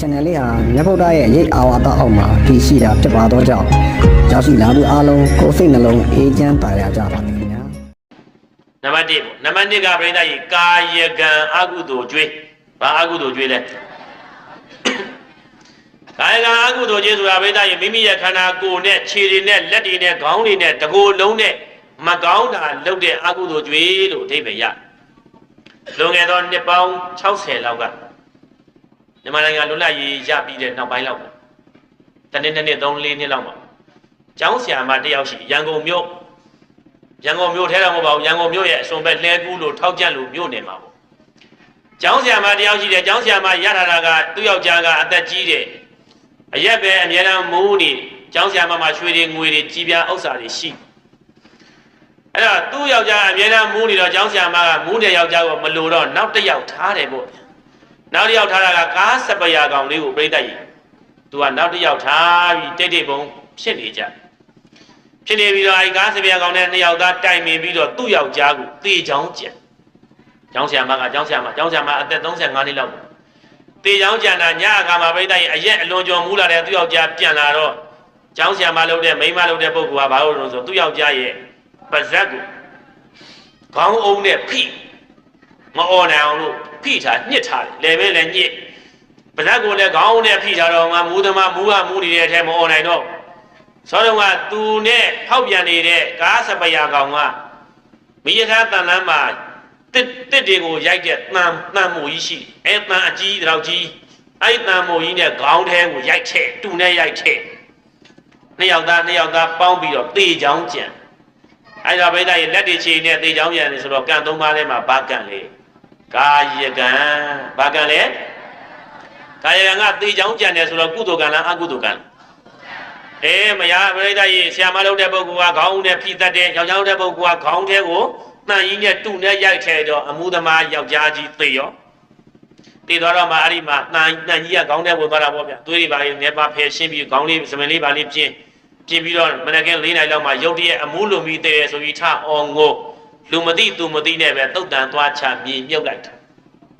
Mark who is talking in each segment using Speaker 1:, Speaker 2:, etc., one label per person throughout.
Speaker 1: channel လေးဟာမြတ်ဗုဒ္ဓရဲ့ရိတ်အာဝါဒအောက်မှာတည်ရှိတာဖြစ်ပါတော့ကြောင့်ရောက်ရှိလာသူအားလုံးကိုယ်စိတ်နှလုံးအေးချမ်းပါရကြပါစေခင်ဗျာ
Speaker 2: နံပါတ်1ပေါ့နံပါတ်2ကပြိဿကြီးကာယကံအကုသိုလ်ကျွေးဘာအကုသိုလ်ကျွေးလဲကာယကံအကုသိုလ်ကျွေးဆိုတာပြိဿကြီးမိမိရဲ့ခန္ဓာကိုယ်နဲ့ခြေတွေနဲ့လက်တွေနဲ့ခေါင်းတွေနဲ့တကိုယ်လုံးနဲ့မကောင်းတာလုပ်တဲ့အကုသိုလ်ကျွေးလို့အဓိပ္ပာယ်ရ လွန်ခဲ့သောနှစ်ပေါင်း60လောက်ကမြန်မာနိုင်ငံလွတ်လပ်ရေးရပြီးတဲ့နောက်ပိုင်းလောက်ပေါ့တနေ့နှစ်နှစ်3 4နှစ်လောက်မှာကျောင်းဆရာမတစ်ယောက်ရှိရန်ကုန်မြို့ရန်ကုန်မြို့ထဲတော့မဟုတ်ပါဘူးရန်ကုန်မြို့ရဲ့အစွန်ဘက်လဲကူးလို့ထောက်ကျက်လို့မြို့နယ်မှာပေါ့ကျောင်းဆရာမတယောက်ရှိတယ်ကျောင်းဆရာမရထားတာကသူ့ယောက်ျားကအသက်ကြီးတယ်အရက်ပဲအများအားမိုးနေကျောင်းဆရာမမှာရွှေတွေငွေတွေကြီးပြားဥစ္စာတွေရှိ အဲ့တော့သူ့ယောက်ျားအများအားမိုးနေတော့ကျောင်းဆရာမကမိုးတဲ့ယောက်ျားကိုမလိုတော့နောက်တစ်ယောက်ထားတယ်ပေါ့နောက်တစ်ယောက်ထားတာကကားစပရာကောင်လေးကိုပြိတ္တကြီးသူကနောက်တစ်ယောက်ထားပြီးတိတ်တိတ်ပုံဖြစ်နေကြတယ်ဖြစ်နေပြီးတော့အဲဒီကားစပြကောင်နဲ့နှစ်ယောက်သားတိုင်ပင်ပြီးတော့သူ့ယောက်ျားကိုတေချောင်းကြံ။ကျောင်းဆရာမကကျောင်းဆရာမကျောင်းဆရာမအသက်35နှစ်လောက်ပေါ့။တေချောင်းကြံတာညအခါမှာပြိတ္တရဲ့အရက်အလွန်ကျော်မူလာတဲ့သူ့ယောက်ျားပြန်လာတော့ကျောင်းဆရာမလုပ်တဲ့မိန်းမလုပ်တဲ့ပုဂ္ဂိုလ်ကဘာလို့လဲဆိုသူ့ယောက်ျားရဲ့ ပါဇက်ကိုခေါင်းအုံးနဲ့ဖိမအော်နိုင်အောင်လို့ဖိထားညှစ်ထားတယ်လေပဲလည်းညှစ်ပါဇက်ကိုလည်းခေါင်းအုံးနဲ့ဖိထားတော့ငါမူးသမားမူးကမူးနေတဲ့အထဲမအော်နိုင်တော့ဆောတော့ကသူနဲ့ဖောက်ပြန်နေတဲ့ကားစပယာကောင်ကမိယထာတန်လန်းမှာတစ်တစ်တွေကိုရိုက်တဲ့တန်တန်မိုကြီးရှိအဲတန်အကြီးတောင်ကြီးအဲ့တန်မိုကြီးနဲ့ခေါင်းထဲကိုရိုက်ထဲတူနဲ့ရိုက်ထဲနှစ်ယောက်သားနှစ်ယောက်သားပေါင်းပြီးတော့တေချောင်းကြံ အဲ့တော့ဘိဒ္ဓရဲ့လက်တွေခြေနဲ့တေချောင်းကြံနေဆိုတော့ကံသုံးပါးထဲမှာဘာကံလဲကာယကံဘာကံလဲကာယကံကတေချောင်းကြံတယ်ဆိုတော့ကုသိုလ်ကံလားအကုသိုလ်ကံလားအဲမယားပရိသတ်ကြီးဆရာမလုပ်တဲ့ပုဂ္ဂိုလ်ကခေါင်းနဲ့ဖိတတ်တယ်ယောက်ျားလုပ်တဲ့ပုဂ္ဂိုလ်ကခေါင်းထဲကိုတန်ကြီးနဲ့တူနဲ့ရိုက်ထဲတော့အမှုသမားယောက်ျားကြီးသေရောသေသွားတော့မှအဲ့ဒီမှာတန်တန်ကြီးကခေါင်းထဲဝင်သွားတာပေါ့ဗျာသွေးတွေပါလေးနေပါဖယ်ရှင်းပြီးခေါင်းလေးစမင်လေးပါလေးပြင်း ပြင်းပြီးတော့မနက်ကင်း၄နိုင်လောက်မှရုတ်တရက်အမှုလုံပြီးသေတယ်ဆိုပြီးထအောင်ငိုလူမသိသူမသိနဲ့ပဲတုတ်တန်သွားချမြေမြုပ်လိုက်တာ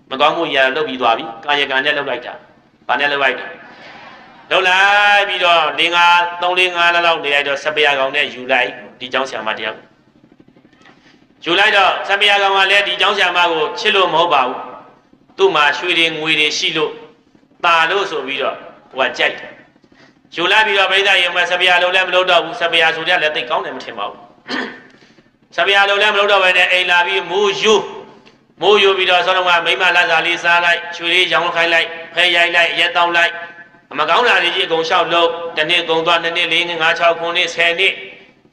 Speaker 2: မကောင်းမှုရာလုပ်ပြီးသွားပြီကာယကံနဲ့လုပ်လိုက်တာဘာနဲ့လုပ်လိုက်တာ လောက်လိုက်ပြီးတော့၄၅3 4 5လောက်နေလိုက်တော့စပယ်ကောင်နဲ့ယူလိုက်ဒီเจ้าဆရာမတရားကိုယူလိုက်တော့စပယ်ကောင်ကလည်းဒီเจ้าဆရာမကိုချစ်လို့မဟုတ်ပါဘူးသူ့မှာရွှေတွေငွေတွေရှိလို့ตาလို့ဆိုပြီးတော့ဟိုကကြိုက်တယ် ယူလိုက်ပြီးတော့ပြိဿရေမစပယ်လုံးလည်းမလုပ်တော့ဘူးစပယ်ဆိုတဲ့လည်းသိကောင်းတယ်မထင်ပါဘူးစပယ်လုံးလည်းမလုပ်တော့ဘဲနဲ့အိမ်လာပြီးမိုးယူမိုးယူပြီးတော့ဆောတော့ကမိမလက်စာလေးစားလိုက်ရွှေလေးရောင်းခိုင်းလိုက်ဖဲရိုက်လိုက်ရက်တောင်းလိုက်အမကောင်းတာတွေကြီးအကုန်လျှောက်လို့တစ်နှစ်ကုန်သွားတစ်နှစ်၄နှစ်၅၆ခုနှစ်10နှစ်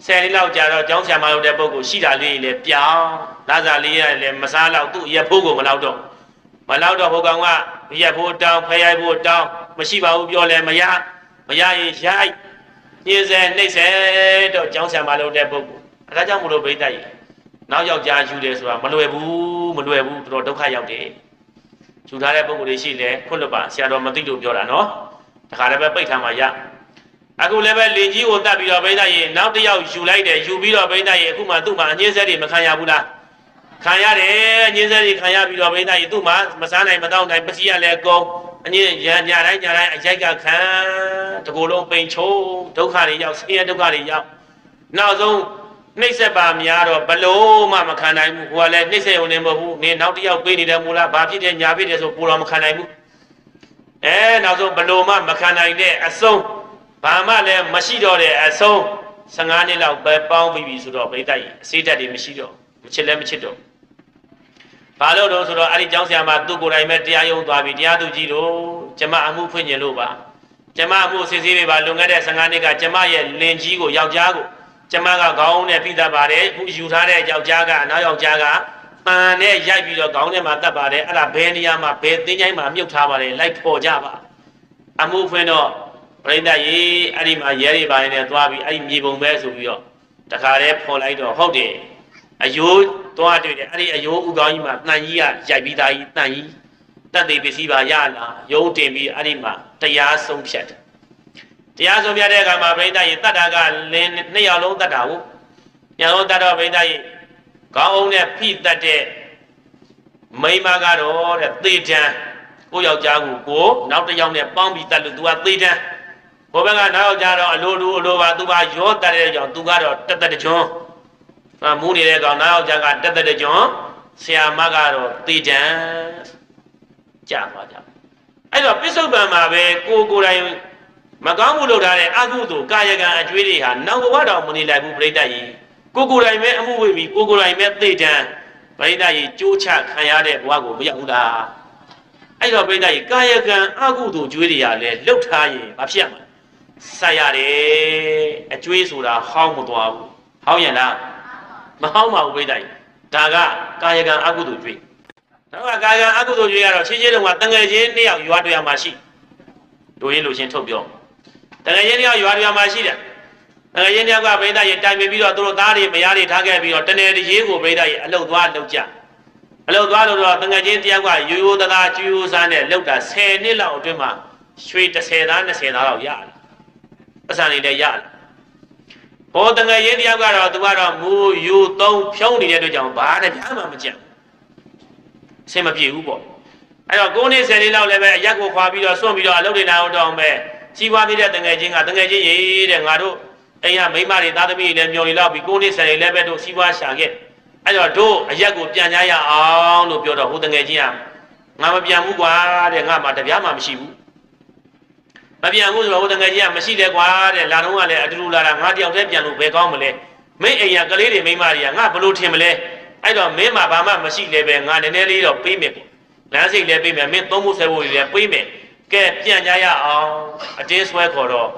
Speaker 2: 10နှစ်လောက်ကြာတော့ကျောင်းဆရာမလုပ်တဲ့ပုဂ္ဂိုလ်ရှိတာလေးလည်းပြောင်းလာစားလေးရလည်းမစားတော့သူ့ရက်ဖိုးကိုမလောက်တော့မလောက်တော့ဟိုကောင်ကရက်ဖိုးတောင်းဖဲရိုက်ဖို့တောင်းမရှိပါဘူးပြောလဲမရ မရရင်ရိုက်ညင်းစေနှိမ့်စေတော့ကျောင်းဆရာမလုပ်တဲ့ပုဂ္ဂိုလ်အဲဒါကြောင့်မလို့ဘိတ်တိုက်နောက်ယောက်ျားယူတယ်ဆိုတာမလွယ်ဘူးမလွယ်ဘူးတော်တော်ဒုက္ခရောက်တယ်ယူထားတဲ့ပုဂ္ဂိုလ်တွေရှိလဲခွတ်လွတ်ပါဆရာတော်မသိလို့ပြောတာနော်တခါလည်းပဲပိတ်ထားမှရအခုလည်းပဲလင်ကြီးကိုတတ်ပြီးတော့ဘိန်းသားရေနောက်တစ်ယောက်ယူလိုက်တယ်ယူပြီးတော့ဘိန်းသားရေအခုမှသူ့မှာအငင်းဆက်တွေမခံရဘူးလားခံရတယ်အငင်းဆက်တွေခံရပြီးတော့ဘိန်းသားရေသူ့မှာမစားနိုင်မတော့နိုင်ပစီရလည်းကုန်း အငင်းရညတိုင်းညတိုင်းအရိုက်ကခံတကူလုံးပိန်ချုံဒုက္ခတွေရောက်ဆင်းရဲဒုက္ခတွေရောက်နောက်ဆုံးနှိမ့်ဆက်ပါများတော့ဘလို့မှမခံနိုင်ဘူးဟိုကလည်းနှိမ့်ဆက်ရုံနဲ့မဟုတ်ဘူးနေနောက်တစ်ယောက်ပေးနေတယ်မူလားဘာဖြစ်တယ်ညာဖြစ်တယ်ဆိုပူတော့မခံနိုင်ဘူးအဲနောက်ဆုံးဘလို့မှမခံနိုင်တဲ့အဆုံးဘာမှလည်းမရှိတော့တဲ့အဆုံး15နှစ်လောက်ပဲပေါင်းပြီးပြီဆိုတော့ဘိတိုက်အစေးတက်တွေမရှိတော့မချစ်လည်းမချစ်တော့ ဘာလို့တော့ဆိုတော့အဲ့ဒီကျောင်းဆရာမသူ့ကိုယ်တိုင်ပဲတရားရုံးသွားပြီတရားသူကြီးတို့ကျမအမှုဖွင့်ညင်လို့ပါကျမအမှုစစ်ဆေးပေးပါလွန်ခဲ့တဲ့15နှစ်ကကျမရဲ့လင်ကြီးကိုယောက်ျားကိုကျမကခေါင်းနဲ့ဖိတတ်ပါတယ်အခုယူထားတဲ့ယောက်ျားကနောက်ယောက်ျားကပန်နဲ့ရိုက်ပြီးတော့ခေါင်းထဲမှာတတ်ပါတယ်အဲ့ဒါဘယ်နေရာမှာဘယ်သင်းချိုင်းမှာမြုပ်ထားပါတယ်လိုက်ပေါ်ကြပါအမှုဖွင့်တော့ပြိဿရေအဲ့ဒီမှာရဲတွေပိုင်းနဲ့သွားပြီးအဲ့ဒီမြေပုံပဲဆိုပြီးတော့တခါတည်းဖော်လိုက်တော့ဟုတ်တယ်အယိုး သွားတွေ့တယ်အဲ့ဒီအယိုးဥကောင်းကြီးမှာတန်ကြီးကရိုက်ပြီးသားကြီးတန်ကြီးတက်သေးပစ္စည်းပါရလာရုံးတင်ပြီးအဲ့ဒီမှာတရားဆုံးဖြတ်တယ်တရားဆုံးဖြတ်တဲ့အခါမှာပြိဿရေတတ်တာကလင်းနှစ်ယောက်လုံးတတ်တာဟုတ်ညလုံးတတ်တော့ပြိဿရေ ခေါင်းအုံးနဲ့ဖိတတ်တဲ့ မိန်းမကတော့တဲ့သေတံကိုယောက်ျားကိုကိုနောက်တစ်ယောက်နဲ့ပေါင်းပြီးတတ်လို့ तू ကသေတံဘိုးဘက်ကနောက်ယောက်ျားတော့အလိုလိုအလိုပါ तू ကရောတတ်တဲ့ကြောင့် तू ကတော့တက်တက်တကြွန်းအ မူးနေတဲ့ကောင်နောက်ယောက်ျားကတက်တက်တကြွန်းဆရာမကတော့သေတံကြာပါကြအဲ့တော့ပစ္စုပန်မှာပဲကိုကိုယ်တိုင်မကောင်းမှုလုပ်ထားတဲ့အကုသိုလ်ကာယကံအကျွေးတွေဟာနောက်ဘဝတော့မနေလိုက်ဘူးပြိတ္တကြီးကိုကိုယ်တိုင်ပဲအမှုဝေပြီးကိုကိုယ်တိုင်ပဲသေတံပြိတ္တကြီးကြိုးချခံရတဲ့ဘဝကိုမရောက်ဘူးလားအဲ့တော့ပြိတ္တကြီးကာယကံအကုသိုလ်ကျွေးတွေကလည်းလှုပ်ထားရင်မဖြစ်မှာဆက်ရတယ်အကျွေးဆိုတာဟောင်းမသွားဘူးဟောင်းရင်လား မဟောင်းပါဘူးပြိတ္တကြီးဒါကကာယကံအကုသိုလ်ကျွေးနောက်ကကာယကံအကုသိုလ်ကျွေးကတော့ချင်းချင်းလုံးကတငယ်ချင်းနှစ်ယောက်ရွာတွေ့ရမှာရှိတို့ရင်လို့ချင်းထုတ်ပြောတငယ်ချင်းနှစ်ယောက်ရွာတွေ့ရမှာရှိတယ်တငယ်ချင်းနှစ်ယောက်ကပြိတ္တကြီးတိုင်ပင်ပြီးတော့သူတို့သားတွေမယားတွေထားခဲ့ပြီးတော့တနေ့တည်းကိုပြိတ္တကြီးအလုတ်သွားလုတ်ကြအလုတ်သွားလို့တော့တငယ်ချင်းတယောက်ကရိုးရိုးသားသားကျူးရိုးစားနဲ့လုတ်တာ10နှစ်လောက်အတွင်းမှာရွှေ30သား20သားလောက်ရတယ်ပတ်စံနေလည်းရတယ် ဘောတငယ်ချင်းတယောက်ကတော့သူကတော့မူယူသုံးဖြုံးနေတဲ့အတွက်ကြောင့်ဘာနဲ့ကြားမှမကြံအဆင်မပြေဘူးပေါ့အဲ့တော့9နှစ်10နှစ်လောက်လည်းပဲအရက်ကိုခွာပြီးတော့စွန့်ပြီးတော့အလုပ်တွေနိုင်အောင်တောင်းပဲကြီးပွားနေတဲ့တငယ်ချင်းကတငယ်ချင်းရေးတဲ့ငါတို့အိမ်ကမိန်းမတွေသားသမီးတွေလည်းမျောနေလောက်ပြီး9နှစ်10နှစ်လည်းပဲတို့စီးပွားရှာခဲ့အဲ့တော့တို့အရက်ကိုပြန်ကြရအောင်လို့ပြောတော့ဟိုတငယ်ချင်းကငါမပြန်ဘူးကွာတဲ့ငါမှတပြားမှမရှိဘူး မပြန်ဘူးဆိုတော့ဟိုတငယ်ချင်းကမရှိတယ်ကွာတဲ့လာတော့ကလည်းအတူတူလာတာငါတယောက်တည်းပြန်လို့ဘယ်ကောင်းမလဲမင်းအိမ်ကကလေးတွေမိန်းမတွေကငါဘလို့ထင်မလဲအဲ့တော့မင်းမှဘာမှမရှိလဲပဲငါနည်းနည်းလေးတော့ပေးမယ်ပေါ့လမ်းစိတ်လည်းပေးမယ်မင်းသုံးဖို့ဆဲဖို့လည်းပေးမယ်ကဲပြန်ကြရအောင်အတင်းဆွဲခေါ်တော့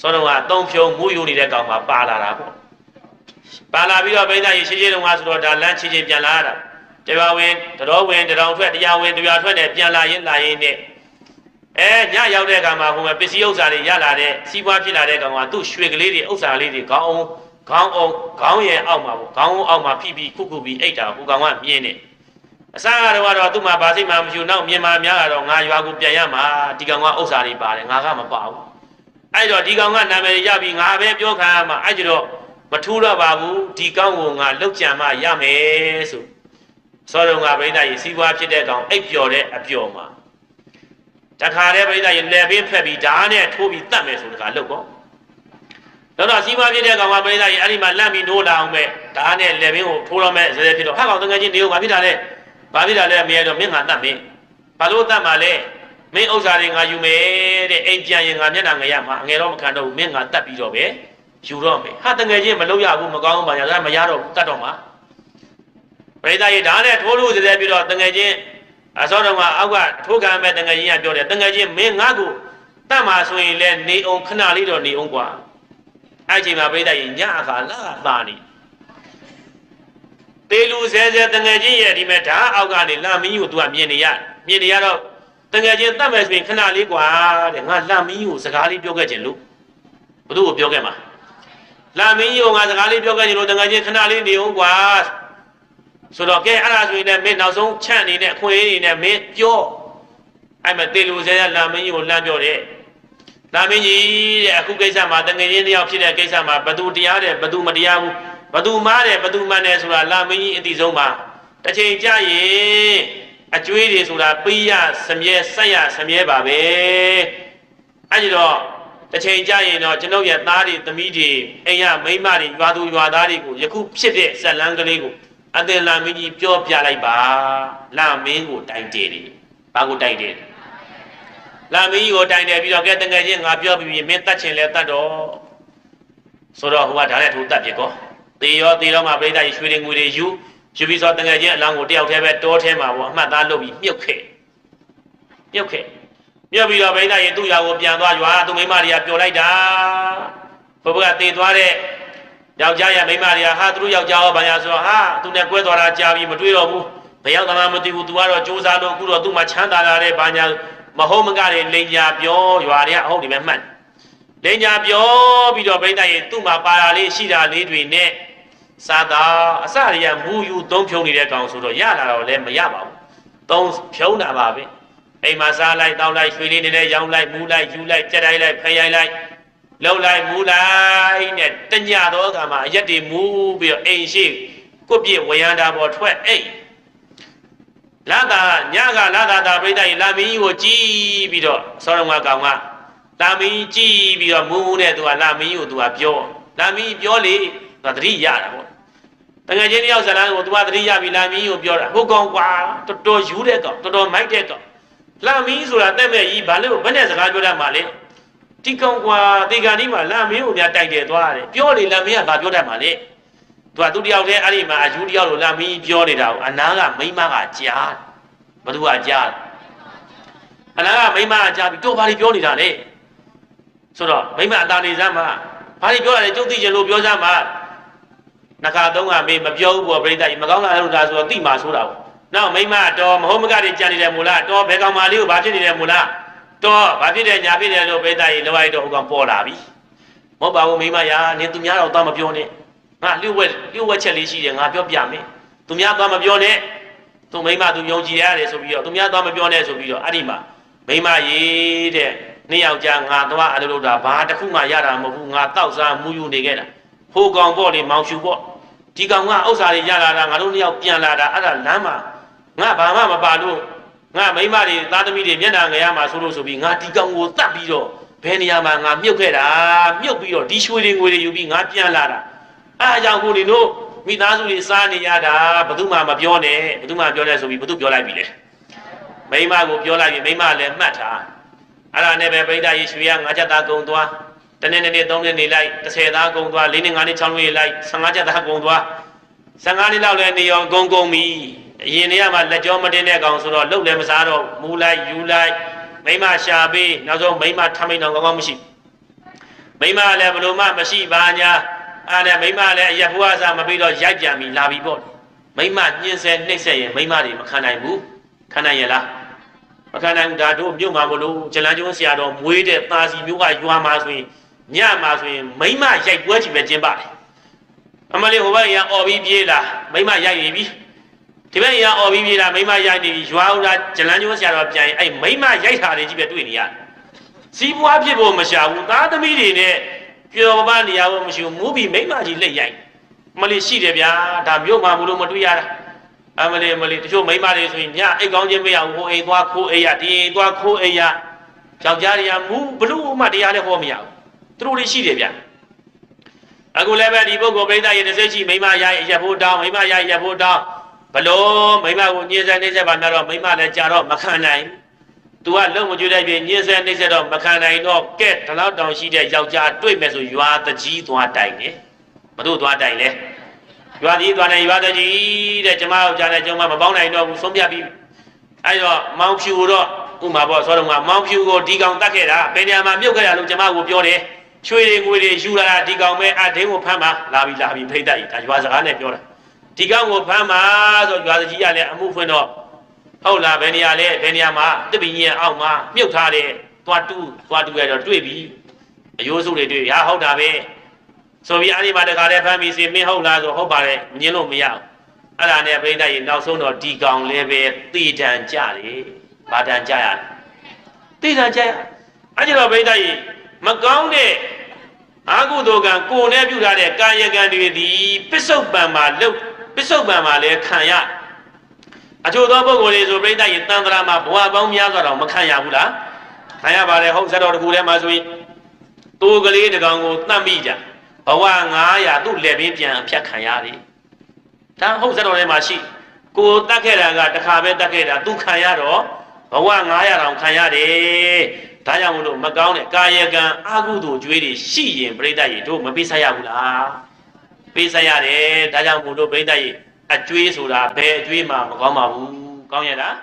Speaker 2: စောတော့ကသုံးဖြုံမူးယူနေတဲ့ကောင်မှပါလာတာပေါ့ပါလာပြီးတော့ဘိန်းသားကြီးရှင်းရှင်းတုန်းကဆိုတော့ဒါလမ်းချင်းချင်းပြန်လာရတာတရားဝင်တော်ဝင်တောင်ထွက်တရားဝင်တရားထွက်နဲ့ပြန်လာရင်လာရင်နဲ့ အဲညရောက်တဲ့အခါမှာဟိုမှာပစ္စည်းဥစ္စာတွေရလာတဲ့စီးပွားဖြစ်လာတဲ့ကောင်ကသူ့ရွှေကလေးတွေဥစ္စာလေးတွေခေါင်းအောင်ခေါင်းအောင်ခေါင်းရဲ့အောက်မှာပေါ့ခေါင်းအောက်မှာဖိပြီးခုခုပြီးအိတ်တာဟိုကောင်ကမြင်းနေအစားကတော့ကတော့သူ့မှာဗာစိတ်မှမရှိဘူးနောက်မြန်မာများကတော့ငါရွာကိုပြန်ရမှာဒီကောင်ကဥစ္စာတွေပါတယ်ငါကမပါဘူးအဲ့တော့ဒီကောင်ကနာမည်ရပြီးငါပဲပြောခံရမှာအဲ့ကြတော့မထူးတော့ပါဘူးဒီကောင်ကိုငါလောက်ကြံမှရမယ်ဆိုစောတော်ကဗိဒ္ဓရေစီးပွားဖြစ်တဲ့ကောင်အိပ်ပျော်တဲ့အပျော်မှာ တခါတည်းဗိဒ္ဓရေလဲပင်းဖက်ပြီးဓာတ်နဲ့ထိုးပြီးတတ်မယ်ဆိုတခါလောက်ပေါ့တော့တော့စီးပွားဖြစ်တဲ့ကောင်ကဗိဒ္ဓရေအဲ့ဒီမှာလန့်ပြီးနိုးလာအောင်ပဲဓာတ်နဲ့လဲပင်းကိုထိုးတော့မဲ့ဇဲဖြစ်တော့ဟာကောင်တငယ်ချင်းနေဦးဘာဖြစ်တာလဲဘာဖြစ်တာလဲအမေကတော့မင်းငါတတ်မင်းဘာလို့တတ်မှာလဲမင်းဥစ္စာတွေငါယူမယ်တဲ့အိမ်ပြန်ရင်ငါမျက်နှာငရမှာငယ်တော့မခံတော့ဘူးမင်းငါတတ်ပြီးတော့ပဲယူတော့မယ်ဟာတငယ်ချင်းမလုပ်ရဘူးမကောင်းဘူးဘာညာမရတော့ဘူးတတ်တော့မှာပရိသတ်ရေဓာတ်နဲ့ထိုးလို့စတဲ့ပြီးတော့တငယ်ချင်း အစောတော်ကအောက်ကထိုးခံမဲ့တငယ်ချင်းကပြောတယ်တငယ်ချင်းမင်းငါ့ကိုတတ်မှာဆိုရင်လဲနေအောင်ခဏလေးတော့နေအောင်ကွာအဲ့ချိန်မှာပရိသတ်ရေညအခါလာသာနေတေလူဆဲဆဲတငယ်ချင်းရဲ့ဒီမဲ့ဓာတ်အောက်ကနေလာမင်းကိုသူကမြင်နေရမြင်နေရတော့တငယ်ချင်းတတ်မယ်ဆိုရင်ခဏလေးကွာတဲ့ငါလာမင်းကိုစကားလေးပြောခဲ့ခြင်းလို့ဘု து ကိုပြောခဲ့မှာလာမင်းကြီးကငါစကားလေးပြောခဲ့ခြင်းလို့တငယ်ချင်းခဏလေးနေအောင်ကွာ ဆိုတော့ကဲအဲ့ဒါဆိုရင်လည်းမင်းနောက်ဆုံးချန့်နေတဲ့ခွေးနေနဲ့မင်းပြောအဲ့မဲ့တေလူဆဲဆဲလာမင်းကြီးကိုလှမ်းပြောတယ်လာမင်းကြီးတဲ့အခုကိစ္စမှာတငယ်ချင်းတယောက်ဖြစ်တဲ့ကိစ္စမှာဘသူတရားတယ်ဘသူမတရားဘူးဘသူမားတယ်ဘသူမှန်တယ်ဆိုတာလာမင်းကြီးအတိဆုံးပါတစ်ချိန်ကြာရင်အကျွေးတွေဆိုတာပေးရစမြဲဆက်ရစမြဲပါပဲအဲ့ဒီတော့တစ်ချိန်ကြာရင်တော့ကျွန်ုပ်ရဲ့သားတွေသမီးတွေအိမ်ရမိန်းမတွေရွာသူရွာသားတွေကိုယခုဖြစ်တဲ့ဇက်လန်းကလေးကို အသင်လာမင်းကြီးပြောပြလိုက်ပါလာမင်းကိုတိုင်တယ်တယ်ဘာကိုတိုင်တယ်လာမင်းကြီးကိုတိုင်တယ်ပြီးတော့ကဲတငယ်ချင်းငါပြောပြီးမင်းတတ်ချင်လဲတတ်တော့ဆိုတော့ဟိုကဒါနဲ့ထိုးတတ်ပြကောတေရောတေရောမှာပြိဿကြီးရွှေတွေငွေတွေယူယူပြီးဆိုတငယ်ချင်းအလောင်းကိုတယောက်တည်းပဲတောထဲမှာပေါ့အမှတ်သားလုပ်ပြီးမြုပ်ခဲ့မြုပ်ခဲ့မြုပ်ပြီးတော့ပြိဿကြီးသူ့ရွာကိုပြန်သွားရွာသူမိမတွေကပျော်လိုက်တာဘုဘကတေသွားတဲ့ ယောက်ျားရမိန်းမတွေကဟာသူတို့ယောက်ျားရောဘာညာဆိုတော့ဟာသူနဲ့ကွဲသွားတာကြာပြီမတွေ့တော့ဘူးဘယ်ရောက်သွားမှမသိဘူး तू ကတော့စူးစမ်းလို့အခုတော့သူ့မှာချမ်းသာလာတဲ့ဘာညာမဟုတ်မကတဲ့လိန်ညာပြောရွာတွေကအဟုတ်ဒီမဲ့မှတ်လိန်ညာပြောပြီးတော့ပြိတ္တရဲ့သူ့မှာပါတာလေးရှိတာလေးတွေနဲ့စာသာအစရိယမူယူသုံးဖြုံနေတဲ့ကောင်ဆိုတော့ရလာတော့လည်းမရပါဘူးသုံးဖြုံတာပါပဲအိမ်မှာစားလိုက်တောင်းလိုက်ရွှေလေးနေနဲ့ရောင်းလိုက်မူးလိုက်ယူလိုက်ကြက်တိုင်းလိုက်ဖယ်ရိုင်းလိုက် လှုပ်လိုက်မူးလိုက်နဲ့တညတော့ကမှာအရက်တွေမူးပြီးတော့အိမ်ရှိကိုပြည့်ဝရန်တာပေါ်ထွက်အိမ်လာတာညကလာတာတာပြိတ္တရေလာမင်းကြီးကိုကြည်ပြီးတော့ဆောရမကောင်ကလာမင်းကြီးကြည်ပြီးတော့မူးမူးနဲ့သူကလာမင်းကြီးကိုသူကပြောလာမင်းကြီးပြောလေသူကသတိရတာပေါ့တကယ်ချင်းတယောက်ဇလန်းကိုသူကသတိရပြီးလာမင်းကြီးကိုပြောတာဟုတ်ကောင်ကွာတော်တော်ယူတဲ့ကောင်တော်တော်မိုက်တဲ့ကောင်လာမင်းဆိုတာတက်မဲ့ကြီးဘာလို့ဘယ်နဲ့စကားပြောတတ်မှာလဲ ဒီကောင်ကွာဒီကန်ဒီမှာလာမင်းကိုများတိုက်တယ်သွားတယ်ပြောလေလာမင်းကဘာပြောတတ်မှာလဲသူကသူတယောက်တည်းအဲ့ဒီမှာအယူတယောက်လိုလာမင်းပြောနေတာကိုအနာကမိမကကြားဘသူကကြားအနာကမိမကကြားပြီးတော့ဘာတွေပြောနေတာလဲဆိုတော့မိမအတာနေစမ်းမှာဘာတွေပြောရလဲကျုပ်သိချင်လို့ပြောစမ်းမှာနှခါသုံးကမေးမပြောဘူးပေါ့ပြိတ္တကြီးမကောင်းတာလို့ဒါဆိုတော့သိမှာဆိုတာပေါ့နောက်မိမတော်မဟုတ်မကတွေကြံနေတယ်မို့လားတော်ဘယ်ကောင်မလေးကိုဘာဖြစ်နေတယ်မို့လား တော်ဘာဖြစ်တယ်ညာဖြစ်တယ်လို့ပြိတ္တကြီးလောလိုက်တော့ဟိုကောင်ပေါ်လာပြီမဟုတ်ပါဘူးမိမရာနင်သူများတော့တော့မပြောနဲ့ငါလျှို့ဝက်လျှို့ဝက်ချက်လေးရှိတယ်ငါပြောပြမယ်သူများသွားမပြောနဲ့သူမိမသူယုံကြည်ရတယ်ဆိုပြီးတော့သူများသွားမပြောနဲ့ဆိုပြီးတော့အဲ့ဒီမှာမိမရေးတဲ့နှစ်ယောက်ကြားငါသွားအလုပ်လုပ်တာဘာတစ်ခုမှရတာမဟုတ်ဘူးငါတောက်စားမူယူနေခဲ့တာဟိုကောင်ပေါ့လေမောင်ရှူပေါ့ဒီကောင်ကဥစ္စာတွေရလာတာငါတို့နှစ်ယောက်ပြန်လာတာအဲ့ဒါလမ်းမှာငါဘာမှမပါလို့ ငါမိမတွေသားသမီးတွေမျက်နှာငယ်ရမှာဆိုလို့ဆိုပြီးငါဒီကောင်ကိုတတ်ပြီးတော့ဘယ်နေရာမှာငါမြုပ်ခဲ့တာမြုပ်ပြီးတော့ဒီရွှေတွေငွေတွေယူပြီးငါပြန်လာတာအားကြောင့်ကိုနေတို့မိသားစုတွေစားနေရတာဘယ်သူမှမပြောနဲ့ဘယ်သူမှပြောနဲ့ဆိုပြီးဘယ်သူပြောလိုက်ပြီလဲမိမကိုပြောလိုက်ပြီမိမလည်းမှတ်ထားအဲ့ဒါနဲ့ပဲပိဋကရေရွှေရငါးချက်သားကုံသွားတနေ့နေ့သုံးနေ့နေလိုက်30သားကုံသွား၄နေ့၅နေ့6နေ့လိုက်15ချက်သားကုံသွား15နေ့လောက်လည်းနေရောဂုံဂုံပြီ အရင်နေ့ကမှလက်ကြောမတင်တဲ့ကောင်ဆိုတော့လှုပ်လည်းမစားတော့မူလိုက်ယူလိုက်မိမရှာပေးနောက်ဆုံးမိမထမိန်အောင်ကောင်းကောင်းမရှိမိမလည်းဘလို့မှမရှိပါညာအဲ့ဒါမိမလည်းအရက်ဘွားစားမပြီးတော့ရိုက်ကြံပြီလာပြီပေါ့မိမညှင်းဆဲနှိမ့်ဆက်ရင်မိမတွေမခံနိုင်ဘူးခံနိုင်ရဲ့လားမခံနိုင်ဘူးဒါတို့မြို့မှာမလို့ဂျလန်ကျုံးဆရာတော်မွေးတဲ့ตาစီမျိုးကရွာမှာဆိုရင်ညမှာဆိုရင်မိမရိုက်ပွဲချီပဲကျင်းပါတယ်အမလေးဟိုဘက်ရအော်ပြီးပြေးလာမိမရိုက်နေပြီ ဒီဘက်ရအော်ပြီးပြေးလာမိမရိုက်နေပြီရွာဦးလားဂျလန်ကျုံးဆရာတော်ပြန်ရင်အဲ့မိမရိုက်တာတွေကြီးပဲတွေ့နေရတယ်စီးပွားဖြစ်ဖို့မရှာဘူးသားသမီးတွေနဲ့ပျော်ပါနေရဖို့မရှိဘူးမူးပြီးမိမကြီးလက်ရိုက်မလေးရှိတယ်ဗျာဒါမြို့မှာမလို့မတွေ့ရတာအမလေးမလေးတချို့မိမတွေဆိုရင်ညအိတ်ကောင်းချင်းမရဘူးဟိုအိမ်သွားခိုးအိမ်ရဒီအိမ်သွားခိုးအိမ်ရယောက်ျားတွေကမူးဘလို့မှတရားလည်းဟောမရဘူးသူတို့တွေရှိတယ်ဗျာအခုလည်းပဲဒီပုဂ္ဂိုလ်ပိဋကရေတစ်စိတ်ရှိမိမရိုက်ရက်ဖို့တောင်းမိမရိုက်ရက်ဖို့တောင်း ဘလို့မိမကိုညှင်းဆဲနှိမ့်ဆက်ပါများတော့မိမလည်းကြာတော့မခံနိုင်ဘူး तू ကလုံမကျွေးတဲ့ပြင်ညင်းဆဲနှိမ့်ဆက်တော့မခံနိုင်တော့ကဲဒီလောက်တောင်ရှိတဲ့ယောက်ျားတွေ့မယ်ဆိုရွာတကြီးသွားတိုင်တယ်ဘတို့သွားတိုင်လဲရွာကြီးသွားတယ်ရွာတကြီးတဲ့ကျမယောက်ျားနဲ့ကျုံမမပေါင်းနိုင်တော့ဘူးဆုံးပြပြီးအဲ့တော့မောင်ဖြူတော့ဥမာပေါ့ဆိုတော့ကမောင်ဖြူကိုဒီကောင်တတ်ခဲ့တာဘယ်နေရာမှာမြုပ်ခဲ့တာလို့ကျမကိုပြောတယ်ချွေတွေငွေတွေယူလာတာဒီကောင်ပဲအဒင်းကိုဖမ်းပါလာပြီလာပြီဖိတ်တိုက်ဒါရွာစကားနဲ့ပြောတာ ဒီကောင်ကိုဖမ်းပါဆိုရွာတကြီးကလည်းအမှုဖွင့်တော့ဟုတ်လားဘယ်နေရာလဲဘယ်နေရာမှာတပင်းရင်အောက်မှာမြုပ်ထားတယ်သွားတူးသွားတူးရတော့တွေ့ပြီအယိုးစုတွေတွေ့ဟာဟုတ်တာပဲဆိုပြီးအဲ့ဒီမှာတခါတည်းဖမ်းပြီးစီမင်းဟုတ်လားဆိုဟုတ်ပါတယ်ညင်းလို့မရဘူးအဲ့ဒါနဲ့ပြိတ္တရေနောက်ဆုံးတော့ဒီကောင်လည်းပဲတေတံကြတယ်ဘာတံကြရလဲတေတံကြရအဲ့ဒီတော့ပြိတ္တရေမကောင်းတဲ့အာဟုသောကံကိုယ်နဲ့ပြုထားတဲ့ကာယကံတွေဒီပစ္စုပန်မှာလုတ် ပစ္စုပန်မှာလည်းခံရအချို့သောပုဂ္ဂိုလ်တွေဆိုပြိဿရေတန်ត្រာမှာဘဝပေါင်းများစွာတော့မခံရဘူးလားခံရပါတယ်ဟုတ်ဇက်တော်တကူထဲမှာဆိုရင်တိုးကလေးတစ်ကောင်ကိုတတ်မိကြဘဝ900သူ့လက်ပင်ပြန်အဖြတ်ခံရတယ်ဒါဟုတ်ဇက်တော်ထဲမှာရှိကိုတတ်ခဲ့တာကတစ်ခါပဲတတ်ခဲ့တာသူခံရတော့ဘဝ900တောင်ခံရတယ်ဒါကြောင့်မလို့မကောင်းတဲ့ကာယကံအာဟုသို့ကြွေးတွေရှိရင်ပြိဿရေတို့မပိဆက်ရဘူးလား ပေးဆက်ရတယ်ဒါကြောင့်မို့လို့ပြိတ္တရဲ့အကျွေးဆိုတာဘယ်အကျွေးမှမကောင်းပါဘူးကောင်းရလား